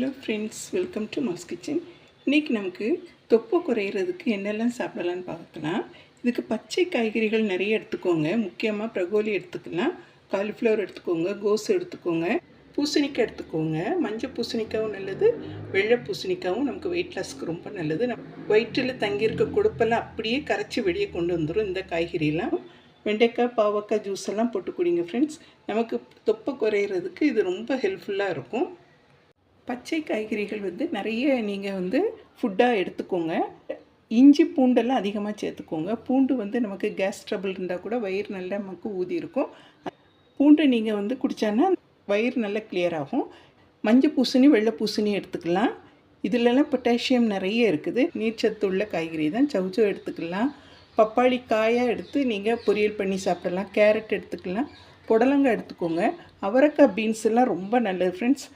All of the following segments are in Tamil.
Hello friends welcome to Mass Kitchen. இன்றைக்கி நமக்கு தொப்பை குறையிறதுக்கு என்னெல்லாம் சாப்பிடலான்னு பார்க்கலாம் இதுக்கு பச்சை காய்கறிகள் நிறைய எடுத்துக்கோங்க. முக்கியமாக பிரகோலி எடுத்துக்கலாம். காலிஃப்ளவர் எடுத்துக்கோங்க. கோஸ் எடுத்துக்கோங்க. பூசணிக்காய் எடுத்துக்கோங்க. மஞ்சள் பூசணிக்காவும் நல்லது. வெள்ளை பூசணிக்காவும் நமக்கு வெயிட் லாஸ்க்கு ரொம்ப நல்லது. நம் வயிற்றில் தங்கியிருக்க கொழுப்பெல்லாம் அப்படியே கரைச்சி வெளியே கொண்டு வந்துடும் இந்த காய்கறியெல்லாம். வெண்டைக்காய் பாவக்காய் ஜூஸ் எல்லாம் போட்டு குடிங்க ஃப்ரெண்ட்ஸ். நமக்கு தொப்பை குறையிறதுக்கு இது ரொம்ப ஹெல்ப்ஃபுல்லாக இருக்கும். பச்சை காய்கறிகள் வந்து நிறைய நீங்கள் வந்து ஃபுட்டாக எடுத்துக்கோங்க. இஞ்சி பூண்டெல்லாம் அதிகமாக சேர்த்துக்கோங்க. பூண்டு வந்து நமக்கு கேஸ் ட்ரபிள் இருந்தால் கூட வயிறு நல்லா நமக்கு ஊதி இருக்கும். பூண்டு நீங்கள் வந்து குடித்தான்னா வயிறு நல்லா கிளியர் ஆகும். மஞ்சள் பூசணி வெள்ளை பூசணி எடுத்துக்கலாம். இதிலெல்லாம் பொட்டாசியம் நிறைய இருக்குது. நீர்ச்சத்து உள்ள காய்கறி தான். சவுச்சோ எடுத்துக்கலாம். பப்பாளி காயாக எடுத்து நீங்கள் பொரியல் பண்ணி சாப்பிடலாம். கேரட் எடுத்துக்கலாம். புடலங்காய் எடுத்துக்கோங்க. அவரைக்காய் பீன்ஸ் எல்லாம் ரொம்ப நல்லது ஃப்ரெண்ட்ஸ்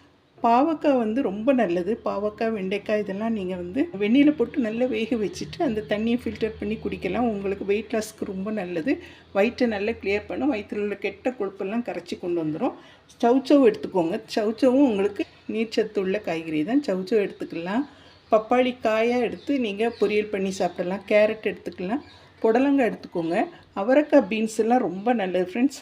பாவக்காய் வந்து ரொம்ப நல்லது. பாவக்காய் வெண்டைக்காய் இதெல்லாம் நீங்கள் வந்து வெந்நியில் போட்டு நல்லா வேக வச்சுட்டு அந்த தண்ணியை ஃபில்டர் பண்ணி குடிக்கலாம். உங்களுக்கு வெயிட் லாஸ்க்கு ரொம்ப நல்லது. வயிற்றை நல்லா கிளியர் பண்ணும் வயிற்றில் உள்ள கெட்ட கொழுப்பெல்லாம் கரைச்சி கொண்டு வந்துடும் சவுச்சவ் எடுத்துக்கோங்க. சவுச்சவும் உங்களுக்கு நீர்ச்சத்து உள்ள காய்கறி தான். சவுச்சவ் எடுத்துக்கலாம். பப்பாளி காயாக எடுத்து நீங்கள் பொரியல் பண்ணி சாப்பிடலாம். கேரட் எடுத்துக்கலாம். புடலங்காய் எடுத்துக்கோங்க. அவரைக்காய் பீன்ஸ் எல்லாம் ரொம்ப நல்லது ஃப்ரெண்ட்ஸ்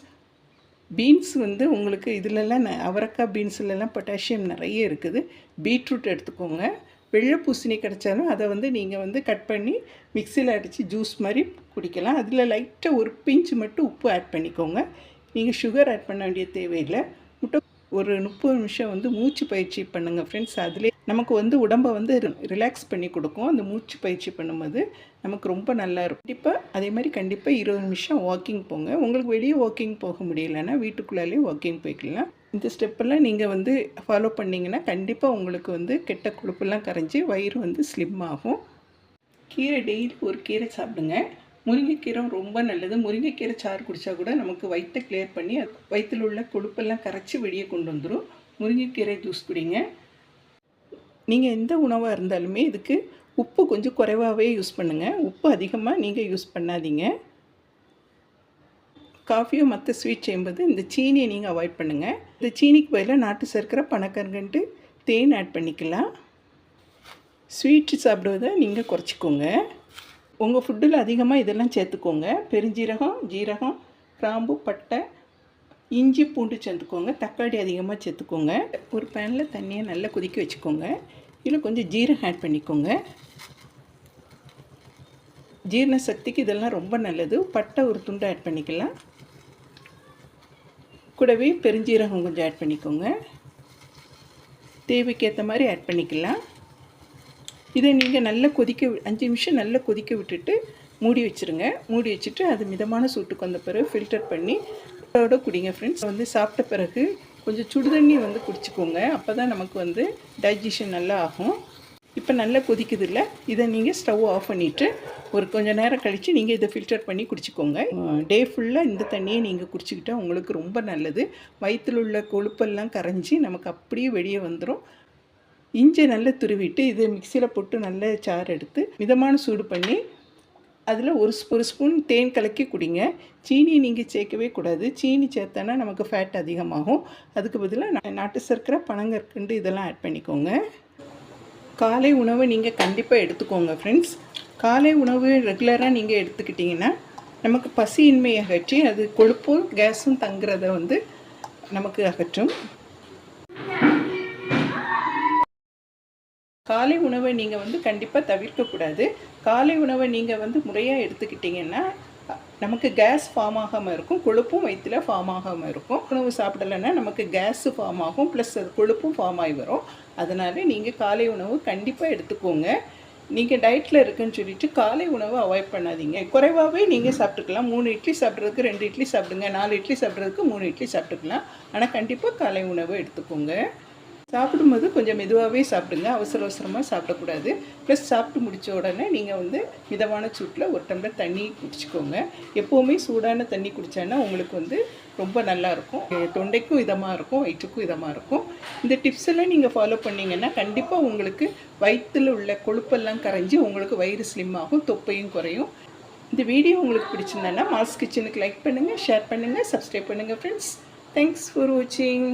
பீன்ஸ் வந்து உங்களுக்கு இதிலெல்லாம் ந- அவரைக்காய் பீன்ஸ்லலாம் பொட்டாசியம் நிறைய இருக்குது. பீட்ரூட் எடுத்துக்கோங்க. வெள்ளை பூசணி கிடைச்சாலும் அதை வந்து நீங்கள் வந்து கட் பண்ணி மிக்சியில் அடித்து ஜூஸ் மாதிரி குடிக்கலாம். அதில் லைட்டாக ஒரு பிஞ்சு மட்டும் உப்பு ஆட் பண்ணிக்கோங்க. நீங்கள் சுகர் ஆட் பண்ண வேண்டிய தேவையில்லை. முட்டை ஒரு முப்பது நிமிஷம் வந்து மூச்சு பயிற்சி பண்ணுங்கள் ஃப்ரெண்ட்ஸ் அதிலே நமக்கு வந்து உடம்பை வந்து ரிலாக்ஸ் பண்ணி கொடுக்கும். அந்த மூச்சு பயிற்சி பண்ணும்போது நமக்கு ரொம்ப நல்லா இருக்கும். கண்டிப்பாக அதே மாதிரி கண்டிப்பாக இருபது நிமிஷம் வாக்கிங் போங்க. உங்களுக்கு வெளியே வாக்கிங் போக முடியலன்னா வீட்டுக்குள்ளாலே வாக்கிங் போய்க்கலாம். இந்த ஸ்டெப்பெல்லாம் நீங்கள் வந்து ஃபாலோ பண்ணிங்கன்னா கண்டிப்பாக உங்களுக்கு வந்து கெட்ட கொழுப்பெல்லாம் கரைஞ்சி வயிறு வந்து ஸ்லிம் ஆகும். கீரை டெய்லி ஒரு கீரை சாப்பிடுங்க. முருங்கைக்கீரை ரொம்ப நல்லது. முருங்கைக்கீரை சாறு குடித்தா கூட நமக்கு வயிற்றை கிளியர் பண்ணி வயிற்றில் உள்ள கொழுப்பெல்லாம் கரைச்சி வெளியே கொண்டு வந்துடும் முருங்கைக்கீரை ஜூஸ் குடிங்க. நீங்கள் எந்த உணவாக இருந்தாலுமே இதுக்கு உப்பு கொஞ்சம் குறைவாகவே யூஸ் பண்ணுங்கள் உப்பு அதிகமாக நீங்கள் யூஸ் பண்ணாதீங்க. காஃபியோ மற்ற ஸ்வீட் செய்யும்போது இந்த சீனியை நீங்கள் அவாய்ட் பண்ணுங்கள் இந்த சீனிக்கு பதிலாக நாட்டு சர்க்கரை பணக்கருங்கன்ட்டு தேன் ஆட் பண்ணிக்கலாம். ஸ்வீட்டு சாப்பிடுவதை நீங்கள் குறைச்சிக்கோங்க. உங்கள் ஃபுட்டில் அதிகமாக இதெல்லாம் சேர்த்துக்கோங்க. பெருஞ்சீரகம் ஜீரகம் கிராம்பு பட்டை இஞ்சி பூண்டு சேர்த்துக்கோங்க தக்காளி அதிகமாக சேர்த்துக்கோங்க. ஒரு பேனில் தண்ணியை நல்லா கொதிக்க வச்சுக்கோங்க. இதில் கொஞ்சம் ஜீரம் ஆட் பண்ணிக்கோங்க. ஜீரண சக்திக்கு இதெல்லாம் ரொம்ப நல்லது. பட்டை ஒரு துண்டு ஆட் பண்ணிக்கலாம். கூடவே பெருஞ்சீரகம் கொஞ்சம் ஆட் பண்ணிக்கோங்க. தேவைக்கேற்ற மாதிரி ஆட் பண்ணிக்கலாம். இதை நீங்கள் நல்லா கொதிக்க வி- அஞ்சு நிமிஷம் நல்லா கொதிக்க விட்டுட்டு மூடி வச்சுருங்க. மூடி வச்சுட்டு அது மிதமான சூட்டுக்கு வந்த பிறகு ஃபில்டர் பண்ணி அதோட குடிங்க ஃப்ரெண்ட்ஸ் வந்து சாப்பிட்ட பிறகு கொஞ்சம் சுடுதண்ணி வந்து குடிச்சிக்கோங்க. அப்போ தான் நமக்கு வந்து டைஜஷன் நல்லா ஆகும். இப்போ நல்லா கொதிக்குது இல்லை இதை நீங்கள் ஸ்டவ் ஆஃப் பண்ணிவிட்டு ஒரு கொஞ்சம் நேரம் கழித்து நீங்கள் இதை ஃபில்டர் பண்ணி குடிச்சிக்கோங்க. டே ஃபுல்லாக இந்த தண்ணியை நீங்கள் குடிச்சிக்கிட்டால் உங்களுக்கு ரொம்ப நல்லது. வயிற்றில் உள்ள கொழுப்பெல்லாம் கரைஞ்சி நமக்கு அப்படியே வெளியே வந்துடும் இஞ்சி நல்லா துருவிட்டு இதை மிக்சியில் போட்டு நல்ல சாறு எடுத்து மிதமான சூடு பண்ணி அதில் ஒரு ஒரு ஸ்பூன் தேன் கலக்கி குடிங்க. சீனி நீங்கள் சேர்க்கவே கூடாது. சீனி சேர்த்தனா நமக்கு ஃபேட் அதிகமாகும். அதுக்கு பதிலாக நாட்டு சர்க்கரை பனங்கற்கண்டு இதெல்லாம் ஆட் பண்ணிக்கோங்க. காலை உணவை நீங்கள் கண்டிப்பாக எடுத்துக்கோங்க ஃப்ரெண்ட்ஸ் காலை உணவு ரெகுலராக நீங்கள் எடுத்துக்கிட்டிங்கன்னா நமக்கு பசியின்மை அகற்றி அது கொழுப்பும் கேஸும் தங்குறத வந்து நமக்கு அகற்றும். காலை உணவை நீங்கள் வந்து கண்டிப்பாக தவிர்க்கக்கூடாது காலை உணவை நீங்கள் வந்து முறையாக எடுத்துக்கிட்டிங்கன்னா நமக்கு கேஸ் ஃபார்ம் ஆகாமல் இருக்கும். கொழுப்பும் வயிற்றுல ஃபார்ம் ஆகாமல் இருக்கும். உணவு சாப்பிடலைன்னா நமக்கு கேஸு ஃபார்ம் ஆகும். ப்ளஸ் அது கொழுப்பும் ஃபார்ம் ஆகி வரும். அதனால் நீங்கள் காலை உணவு கண்டிப்பாக எடுத்துக்கோங்க. நீங்கள் டயட்டில் இருக்குன்னு சொல்லிட்டு காலை உணவு அவாய்ட் பண்ணாதீங்க. குறைவாகவே நீங்கள் சாப்பிட்டுக்கலாம். மூணு இட்லி சாப்பிட்றதுக்கு ரெண்டு இட்லி சாப்பிடுங்க. நாலு இட்லி சாப்பிட்றதுக்கு மூணு இட்லி சாப்பிட்டுக்கலாம். ஆனால் கண்டிப்பாக காலை உணவு எடுத்துக்கோங்க. சாப்பிடும்போது கொஞ்சம் மெதுவாகவே சாப்பிடுங்க. அவசர அவசரமாக சாப்பிடக்கூடாது. ப்ளஸ் சாப்பிட்டு முடித்த உடனே நீங்கள் வந்து மிதமான சூட்டில் ஒரு டம்ளர் தண்ணி குடிச்சிக்கோங்க. எப்போவுமே சூடான தண்ணி குடித்தானா உங்களுக்கு வந்து ரொம்ப நல்லா இருக்கும். தொண்டைக்கும் இதமாக இருக்கும் வயிற்றுக்கும் இதமாக இருக்கும். இந்த டிப்ஸ் எல்லாம் நீங்கள் ஃபாலோ பண்ணீங்கன்னா கண்டிப்பாக உங்களுக்கு வயிற்றில் உள்ள கொழுப்பெல்லாம் கரைஞ்சி உங்களுக்கு வயிறு ஸ்லிம் ஆகும் தொப்பையும் குறையும். இந்த வீடியோ உங்களுக்கு பிடிச்சிருந்தேன்னா மாஸ் கிச்சனுக்கு லைக் பண்ணுங்கள் ஷேர் பண்ணுங்கள் சப்ஸ்கிரைப் பண்ணுங்கள் ஃப்ரெண்ட்ஸ் தேங்க்ஸ் ஃபார் வாட்சிங்